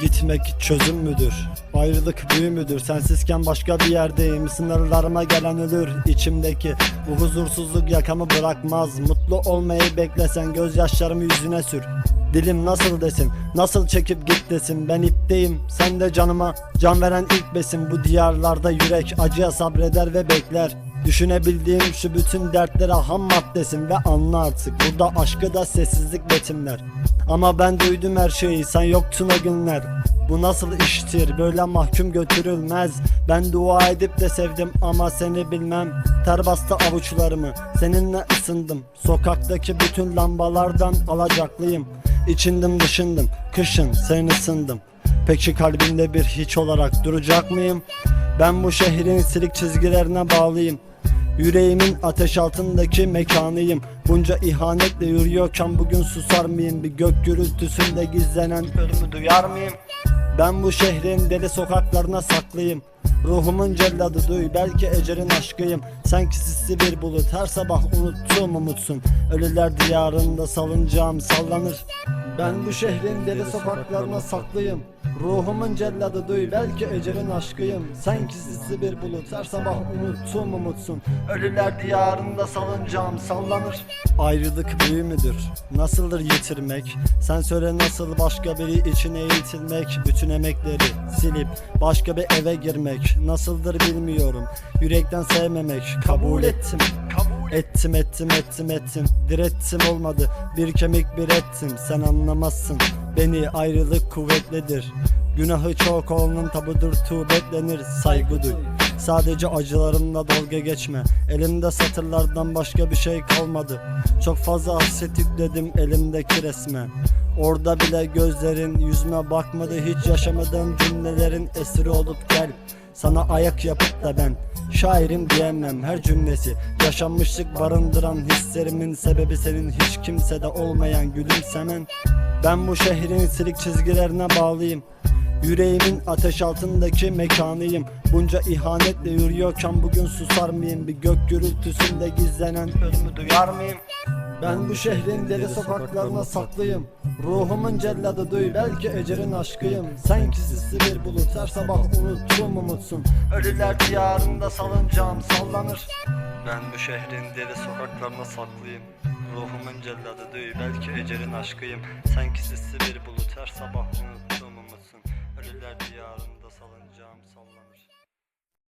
gitmek çözüm müdür? Ayrılık büyü müdür? Sensizken başka bir yerdeyim. Sınırlarıma gelen ölür. İçimdeki Bu huzursuzluk yakamı bırakmaz. Mutlu olmayı beklesen gözyaşlarımı yüzüne sür. Dilim nasıl desin? Nasıl çekip git desin? Ben ipteyim. Sen de canıma Can veren ilk besin. Bu diyarlarda yürek acıya sabreder ve bekler. Düşünebildiğim şu bütün dertlere ham maddesin ve anla artık. Burada aşkı da sessizlik betimler Ama ben duydum her şeyi sen yoktun o günler. Bu nasıl iştir? Böyle mahkum götürülmez. Ben dua edip de sevdim ama seni bilmem. Ter bastı avuçlarımı seninle ısındım. Sokaktaki bütün lambalardan alacaklıyım. İçindim dışındım kışın sen ısındım. Peki kalbinde bir hiç olarak duracak mıyım? Ben bu şehrin silik çizgilerine bağlıyım Yüreğimin ateş altındaki mekanıyım Bunca ihanetle yürüyorken bugün susar mıyım? Bir gök gürültüsünde gizlenen ölümü duyar mıyım? Ben bu şehrin deli sokaklarına saklıyım Ruhumun celladı duy belki ecerin aşkıyım. Sen sisli bir bulut her sabah unuttuğum umutsun. Ölüler diyarında salıncağım sallanır. Ben bu şehrin deli sokaklarına saklıyım. Ruhumun celladı duy belki ecerin aşkıyım. Sen sisli bir bulut her sabah unuttuğum umutsun. Ölüler diyarında salıncağım sallanır. Ayrılık büyü müdür? Nasıldır yitirmek? Sen söyle nasıl başka biri için eğitilmek? Bütün emekleri silip başka bir eve girmek Nasıldır bilmiyorum. Yürekten sevmemek kabul ettim. Ettim ettim ettim ettim. Direttim olmadı. Bir kemik bir ettim. Sen anlamazsın. Beni ayrılık kuvvetlidir. Günahı çok olanın tabudur. Tuğbetlenir saygı duy. Sadece acılarımla dalga geçme. Elimde satırlardan başka bir şey kalmadı. Çok fazla hasret yükledim elimdeki resme Orada bile gözlerin yüzüme bakmadı Hiç yaşamadığım cümlelerin esiri olup gel. Sana ayak yapıp da ben Şairim diyemem her cümlesi. Yaşanmışlık barındıran hislerimin sebebi senin Hiç kimsede olmayan gülümsemen. Ben bu şehrin silik çizgilerine bağlıyım. Yüreğimin ateş altındaki mekanıyım. Bunca ihanetle yürüyorken bugün susar mıyım? Bir gök gürültüsünde gizlenen ölümü duyar mıyım ben bu şehrin deli sokaklarına saklıyım. Ruhumun celladı duy belki ecerin aşkıyım. Sen sisli bir bulut her sabah unuttuğum umutsun. Ölüler diyarında salıncağım sallanır. Ben bu şehrin deli sokaklarına saklıyım. Ruhumun celladı duy belki ecerin aşkıyım. Sen sisli bir bulut her sabah unuttuğum umutsun. Ölüler diyarında salıncağım sallanır